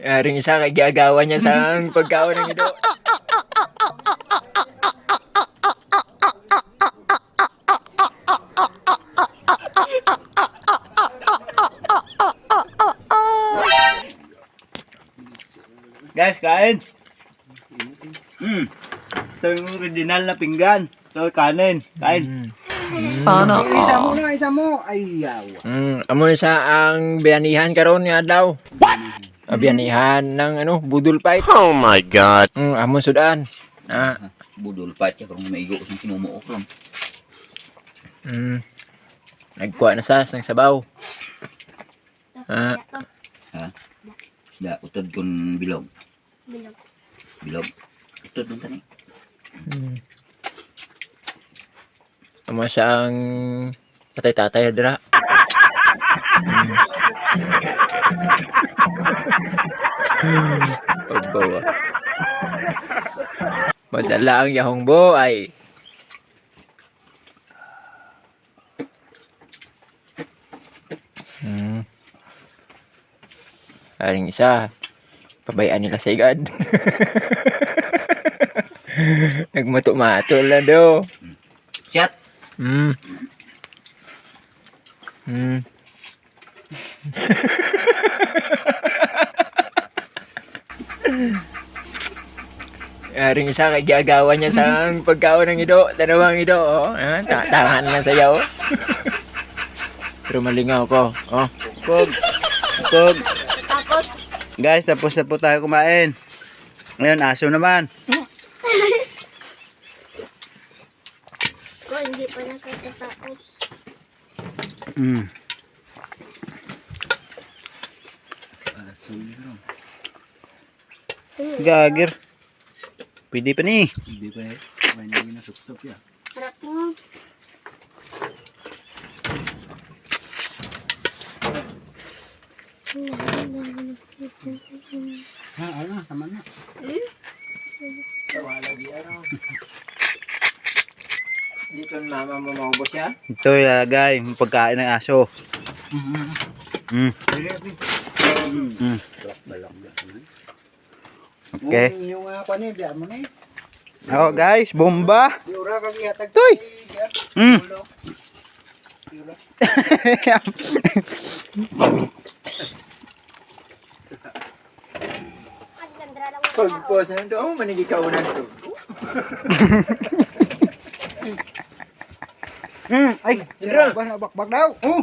Yaring isa kay gagawa niya sa pagkaon ng ido. Guys, kain. Mm. Ito yung original na pinggan. Ito kanin. Kain. Sana Isa all. mo na, isa mo. Ay, yawa. Mm, amo na sa ang biyanihan karon nga daw. What? biyanihan ng ano, budol fight. Oh my god. Mm, amo sudan. Ah, Budol pa siya kung may igo sa sinumuok lang. mm. Nagkuha na sa sang sabaw. Ah, Da, utod kun bilog. Bilog. Bilog. Utod nun tani. mm. Amo siya ang tatay-tatay dira. Pagbawa. Madala ang yahong buhay. Hmm. Aring isa, pabayaan nila sa igad. Nagmato-mato lang daw. Shot. Hmm. Hmm. Aring isa kay gagawa niya sa pagkaon ng ido, dalawang ido, oh. Ah, ta- tangan lang sayaw. Pero malingaw ko, oh. Kog. Kog. Tapos, Guys, tapos na po tayo kumain. Ngayon, aso naman. ko hindi pa nakakatapos. Mm. Gagir. Pwede pa ni. Pwede pa ni. May naging nasuksok ya. Harap mo. Ha, ano, sama na. Mama mo maubos siya? Ito ilagay, yung pagkain ng aso. Mm. Mm. Okay. Yung uh, kwan biya mo na eh. Oh guys, bomba. Toy. Mm. Ganda lang mo. Pagpos na ito, oh, manigi ka unan to. Mm. Ay, Dira ba na bakbak daw? Oh.